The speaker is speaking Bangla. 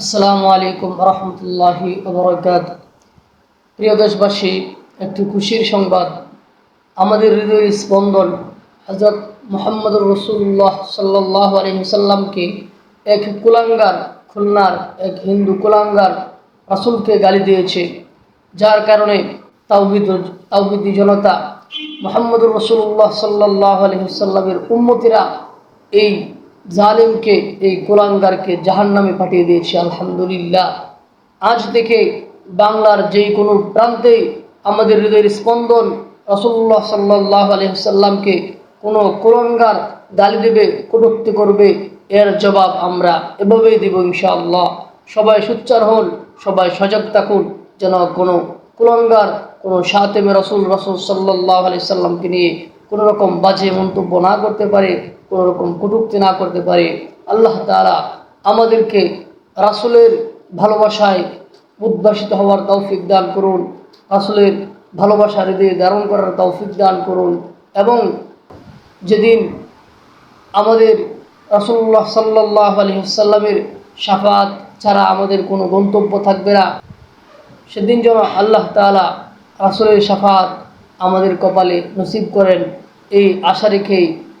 আসসালামু আলাইকুম রহমতুল্লাহি ওবরাকাত। প্রিয় দেশবাসী, একটি খুশির সংবাদ। আমাদের হৃদয়ের স্পন্দন হজরত মোহাম্মদুর রসুল্লাহ সাল্লাহ আলহিসাল্লামকে এক কুলাঙ্গার, খুলনার এক হিন্দু কুলাঙ্গার রাসুলকে গালি দিয়েছে, যার কারণে তাওহিদ, তাওহিদি জনতা মোহাম্মদুর রসুল্লাহ সাল্লাহ আলহিসাল্লামের উন্মতিরা এই জালিমকে, এই গোলাঙ্গারকে জাহান নামে পাঠিয়ে দিয়েছে, আলহামদুলিল্লাহ। আজ থেকে বাংলার যে কোনো প্রান্তে আমাদের হৃদয়ের স্পন্দন রসুল্লাহ সাল্লাহ আলহিসাল্লামকে কোনো কুলঙ্গার গালি দেবে, কটুক্তি করবে, এর জবাব আমরা এভাবেই দেব ইনশাআল্লাহ। সবাই সুচ্চার হন, সবাই সজাগ থাকুন, যেন কোনো কুলঙ্গার কোনো সাতেমে রসুল রসুল সাল্লাহ আলি সাল্লামকে নিয়ে কোনো রকম বাজে মন্তব্য না করতে পারে। কোনো রকম কটুক্তি না করতে পারে। আল্লাহ তাআলা আমাদেরকে রাসুলের ভালোবাসায় উদ্ভাসিত হওয়ার তৌফিক দান করুন। রাসুলের ভালোবাসা হৃদয়ে ধারণ করার তৌফিক দান করুন। এবং যেদিন আমাদের রাসুল্লাহ সাল্লাহ আলহিসাল্লামের সাফাত ছাড়া আমাদের কোনো গন্তব্য থাকবে না, সেদিন যেন আল্লাহ তাআলা রাসুলের সাফাত আমাদের কপালে নসিব করেন। এই আশা রেখেই